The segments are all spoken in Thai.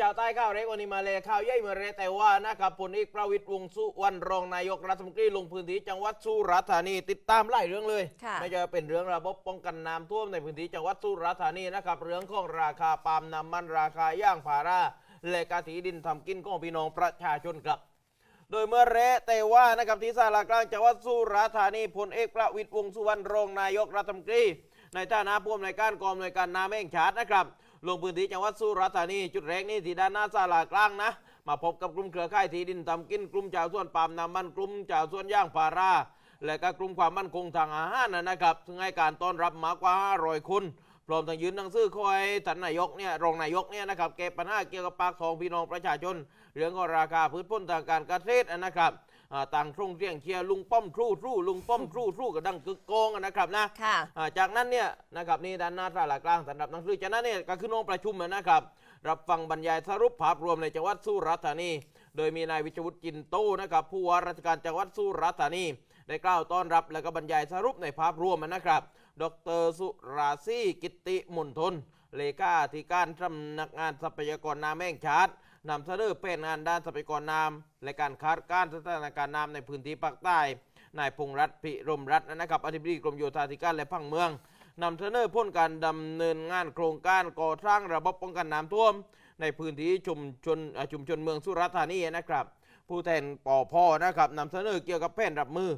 ชาวใต้ข้าวเล็กวันนี้มาเลยข้าวใหญ่มาเลยแต่ว่านะครับพลเอกประวิตรวงษ์สุวรรณรองนายกรัฐมนตรีลงพื้นที่จังหวัดสุราษฎร์ธานีติดตามไล่เรื่องเลยค่ะไม่จะเป็นเรื่องระบบป้องกันน้ำท่วมในพื้นที่จังหวัดสุราษฎร์ธานีนะครับเรื่องของราคาปาล์มน้ำมันราคาย่างพาราและกาสีดินทำกินของพี่น้องประชาชนครับ โดยเมื่อเระแต่ว่านะครับที่ศาลากลางจังหวัดสุราษฎร์ธานีพลเอกประวิตรวงษ์สุวรรณรองนายกรัฐมนตรีในฐานะผู้อำนวยการกองอำนวยการน้ำแห่งชาตินะครับ ลงพื้นที่จังหวัดสุราษฎร์ธานีจุดแรกนี่ที่ด้านหน้าศาลากลางนะ มาพบกับกลุ่มเครือข่ายที่ดินทำกินกลุ่มชาวสวนปาล์มน้ำมันกลุ่มชาวสวนย่างพารา และก็กลุ่มความมั่นคงทางอาหารนะครับซึ่งให้การต้อนรับมากกว่า500คนพร้อมทั้งยืนหนังสือคอยท่านนายกเนี่ยรองนายกเนี่ยนะครับแก้ปัญหาเกี่ยวกับปากท้องพี่น้องประชาชน เรื่องของราคาพืชผลทางการเกษตรนะครับ ต่างช่วงเที่ยงเชียร์ลุงป้อมทรูทรูลุงป้อมทรูทรูกับดังกึกโกงนะครับนะค่ะอ่าจากนั้นเนี่ยนะครับนี่ด้านหน้าสาลากลางสำหรับหนังสือจากนั้นเนี่ยก็คือน้องประชุมนะครับรับฟังบรรยายสรุปภาพรวมในจังหวัดสุราษฎร์ธานี โดยมีนายวิชวุฒิจินโตนะครับผู้ว่าราชการจังหวัดสุราษฎร์ธานี ได้กล่าวต้อนรับและก็บรรยายสรุปในภาพรวมนะครับ ดรสุราศีกิตติมนทนเลขาธิการสำนักงานทรัพยากรน้ำแห่งชาติ นำเสนอแผนงานด้านทรัพยากรน้ำและการคาดการณ์สถานการณ์น้ำในพื้นที่ภาคใต้นายพงษ์รัตน์พิรมรัตน์นะครับอธิบดีกรมโยธาธิการและผังเมืองนำเสนอพ้นการดำเนินงานโครงการก่อสร้างระบบป้องกันน้ำท่วม ในพื้นที่ชุมชนชุมชนเมืองสุราษฎร์ธานีนะครับ ผู้แทนปอพอนะครับนำเสนอเกี่ยวกับแผนรับมือ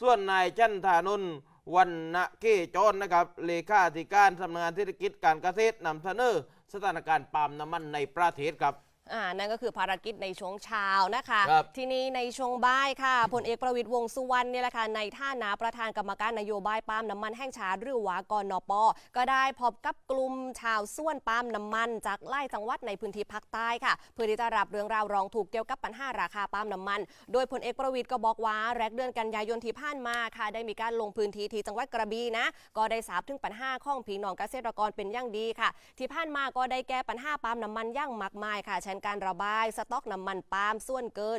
ส่วนนายจันทานนท์วันณเกจรนะครับเลขาธิการสำนักงานเศรษฐกิจการเกษตรนำเสนอสถานการณ์ปาล์มน้ำมันในประเทศครับ อ่านั่นก็คือภารกิจในช่วงเช้านะคะ ครับ ทีนี้ในช่วงบ่ายค่ะพลเอกประวิตรวงษ์สุวรรณเนี่ยแหละค่ะในท่านาประธานกรรมการนโยบายปาล์มน้ำมันแห่งชาติหรือว่ากนปก็ได้พบกับกลุ่มชาวส่วนปาล์มน้ำมัน จากไล่จังหวัดในพื้นที่ภาคใต้ค่ะ เพื่อที่จะรับเรื่องราวร้องถูกข์เกี่ยวกับปัญหาราคาปาล์มน้ำมัน โดยพลเอกประวิตรก็บอกว่าแรกเดือนกันยายนที่ผ่านมาค่ะ ได้มีการลงพื้นที่ที่จังหวัดกระบี่นะก็ได้ทราบถึงปัญหาของพี่น้องเกษตรกรเป็นอย่างดีค่ะ ที่ผ่านมาก็ได้แก้ปัญหาปาล์มน้ำมันอย่างมากมายค่ะเช่นการระบาย สต็อกน้ำมันปาล์มส่วนเกิน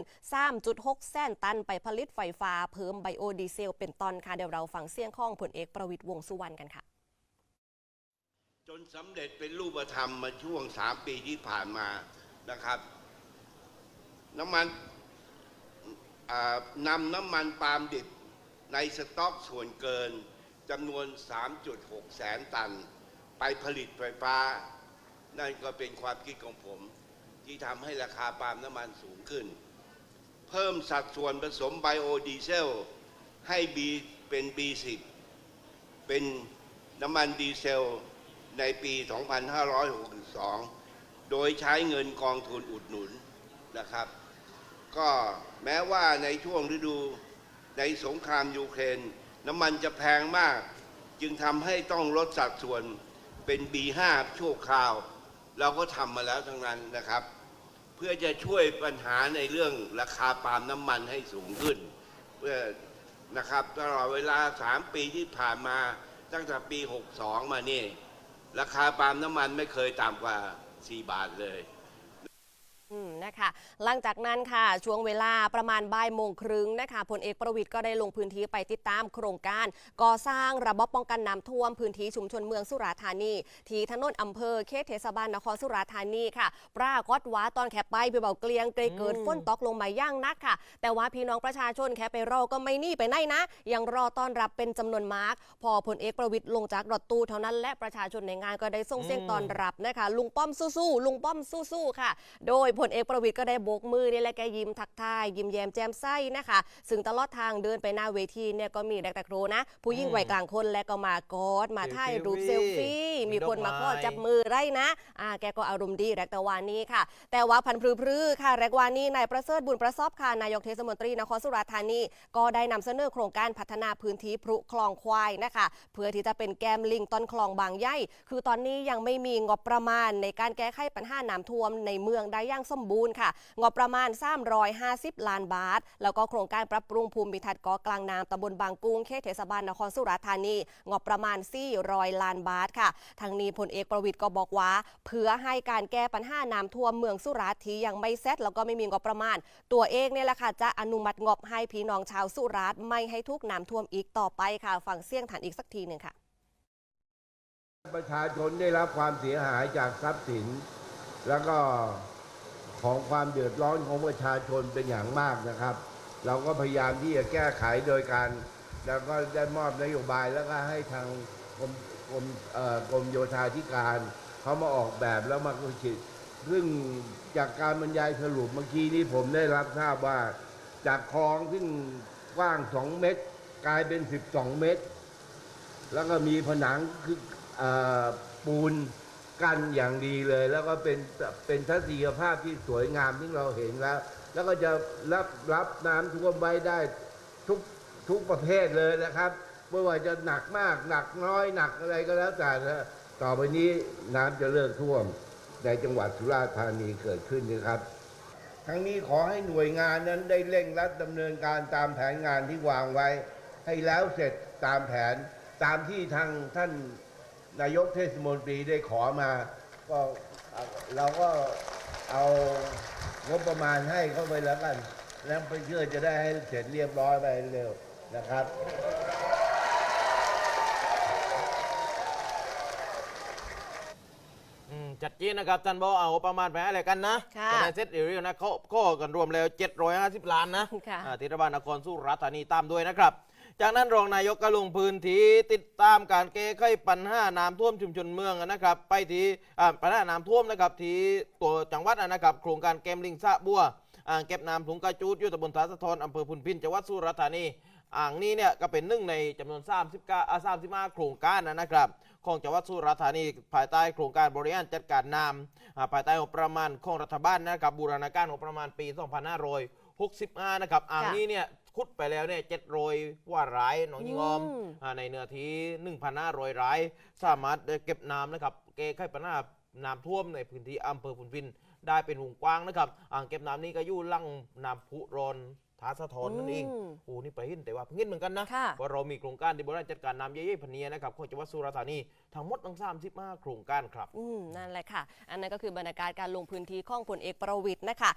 3.6 แสนตันไปผลิตไฟฟ้าเพิ่มไบโอดีเซลเป็นตอนค่ะ เดี๋ยวเราฟังเสียงของผลเอกประวิตรวงษ์สุวรรณกันค่ะ จนสำเร็จเป็นรูปธรรมมาช่วงสามปีที่ผ่านมานะครับ น้ำมันนำน้ำมันปาล์มดิบในสต็อกส่วนเกินจำนวน 3.6 แสนตัน ไปผลิตไฟฟ้า นั่นก็เป็นความคิดของผม ที่ทำให้ราคาปาล์มน้ำมันสูงขึ้น เพิ่มสัดส่วนผสมไบโอดีเซลให้บีเป็น B10 เป็นน้ำมันดีเซลในปี 2562 โดยใช้เงินกองทุนอุดหนุนนะครับ ก็แม้ว่าในช่วงฤดูในสงครามยูเครน น้ำมันจะแพงมาก จึงทำให้ต้องลดสัดส่วนเป็น B5 ชั่วคราว เราก็ทำมาแล้วทั้งนั้นนะครับ เพื่อจะช่วยปัญหาในเรื่องราคาปาล์มน้ำมันให้สูงขึ้น เพื่อนะครับตลอดเวลา 3 ปีที่ผ่านมาตั้งแต่ปี 62 มานี่ ราคาปาล์มน้ำมันไม่เคยต่ำกว่า 4 บาทเลย นะคะหลังจากนั้นค่ะ ช่วงเวลาประมาณบ่ายโมงครึ่งนะคะพลเอกประวิตยก็ได้ลงพื้นที่ไปติดตามโครงการ ก่อสร้างระบบป้องกันน้ำท่วมพื้นที่ชุมชนเมืองสุราษฎร์ธานี ที่ถนนอำเภอเขตเทศบาลนครสุราษฎร์ธานีค่ะปรากฏว่าตอนแค่ไปไปเบาเกลียงเกรเกิดอืมฝนตกลงมาอย่างหนักค่ะ แต่ว่าพี่น้องประชาชนแค่ไปรอก็ไม่หนี่ไปไหนนะ ยังรอต้อนรับเป็นจำนวนมาก พอพลเอกประวิตยลงจากรถตู้เท่านั้นและประชาชนในงานก็ได้ส่งเสียงต้อนรับนะคะลุงป้อมสู้ๆลุงป้อมสู้ๆค่ะ โดยพลเอกประวิตยก็ได้โบกมือนี่แหละแกยิ้มทักทาย ยิ้มแย้มแจ่มใสนะคะ ซึ่งตลอดทางเดินไปหน้าเวทีเนี่ยก็มีแดกตะโครนะ ผู้ยิ่งวัยกลางคนและก็มากอดมาถ่ายรูปเซลฟี่ มีคนมาขอจับมือไร่นะอ่าแกก็อารมณ์ดีแรกตะวานี้ค่ะ แต่ว่าพันพรือพรือค่ะแรกวานี้นายประเสริฐบุญประสอบค่ะนายกเทศมนตรีนครสุราษฎร์ธานีก็ได้นำเสนอโครงการพัฒนาพื้นที่พรุคลองควายนะคะ เพื่อที่จะเป็นแกมลิงต้นคลองบางใหญ่คือตอนนี้ยังไม่มีงบประมาณในการแก้ไขปัญหาน้ำท่วมในเมืองได้อย่างสมบูรณ์ค่ะ งบประมาณ 350 ล้านบาท แล้วก็โครงการปรับปรุงภูมิทัศน์เกาะกลางน้ำตำบลบางกุ้งเขตเทศบาลนครสุราษฎร์ธานี งบประมาณ 400 ล้านบาทค่ะ ทางนี้พลเอกประวิตยก็บอกว่า เพื่อให้การแก้ปัญหาน้ำท่วมเมืองสุราษฎร์ที่ยังไม่เสร็จแล้วก็ไม่มีงบประมาณ ตัวเองเนี่ยแหละค่ะจะอนุมัติงบให้พี่น้องชาวสุราษฎร์ไม่ให้ทุกน้ำท่วมอีกต่อไปค่ะฟังเสียงฐานอีกสักทีหนึ่งค่ะประชาชนได้รับความเสียหายจากทรัพย์สิน แล้วก็ ของความเดือดร้อนของประชาชนเป็นอย่างมากนะครับ เราก็พยายามที่จะแก้ไขโดยการ แล้วก็ได้มอบนโยบายแล้วก็ให้ทางกรมกรมเอ่อกรมโยธาธิการเขามาออกแบบแล้วมาคิดซึ่งจากการบรรยายสรุปเมื่อกี้นี้ผมได้รับทราบว่า จากคลองซึ่งกว้าง 2 เมตร กลายเป็น 12 เมตร แล้วก็มีผนังคืออปูน กั้นอย่างดีเลย แล้วก็เป็นเป็นทัศนียภาพที่สวยงามที่เราเห็นแล้ว แล้วก็จะรับรับน้ำท่วมไว้ได้ทุกทุกประเภทเลยนะครับไม่ว่าจะหนักมากหนักน้อยหนักอะไรก็แล้วแต่ต่อไปนี้น้ำจะเลิกท่วมในจังหวัดสุราษฎร์ธานีเกิดขึ้นนะครับ ทั้งนี้ขอให้หน่วยงานนั้นได้เร่งรัดดำเนินการตามแผนงานที่วางไว้ ให้แล้วเสร็จตามแผนตามที่ทางท่าน นายกเทศมนตรีได้ขอมาก็เอาเราก็เอางบประมาณให้เข้าไปแล้วกัน แล้วไปเชื่อจะได้ให้เสร็จเรียบร้อยไปเร็วนะครับอืมจัดจีนนะครับท่านบอกเอาประมาณไปอะไรกันนะค่ะจะได้เซตเรียวๆนะเขาข้อกันรวมแล้ว 750 ล้านนะค่ะอ่าที่รัฐบาลนครสุราษฎร์ธานีตามด้วยนะครับ จากนั้นรองนายกก็ลงพื้นที่ติดตามการแก้ไขปัญหาน้ำท่วมชุมชนเมืองนะครับ ไปที่อ่าปัญหาน้ำท่วมนะครับที่ตัวจังหวัดนะครับ โครงการแกมลิงสะบัวอ่างเก็บน้ำถุงกระจูดอยู่ตำบลทาสะทอนอำเภอพุนพินจังหวัดสุราษฎร์ธานีอ่างนี้เนี่ยก็เป็นหนึ่งในจำนวน 39อ่า35โครงการนะครับ ของจังหวัดสุราษฎร์ธานีภายใต้โครงการบริหารจัดการน้ำอ่าภายใต้งบประมาณของรัฐบาลนะครับบูรณาการงบประมาณปี 2565 นะครับ อ่างนี้เนี่ย ขุดไปแล้วเนี่ย700กว่ารายหนองยิงออมอืมอ่าในเนื้อที่1,500รายสามารถเก็บน้ำนะครับแก้ไขปัญหาน้ำท่วมในพื้นที่อำเภอพุนพินได้เป็นวงกว้างนะครับอ่างเก็บน้ำนี้ก็อยู่ลังน้ำพุรอนทาสะทอนนั่นเองอืมโอ้นี่ไปเห็นแต่ว่าเพิ่งเห็นเหมือนกันนะค่ะว่าเรามีโครงการที่บริหารจัดการน้ำเย่ๆพันเนียนะครับของจังหวัดสุราษฎร์ธานีทั้งหมดทั้ง35โครงการครับอืมนั่นแหละค่ะ อันนั้นก็คือบรรยากาศการลงพื้นที่ของพลเอกประวิตยนะคะ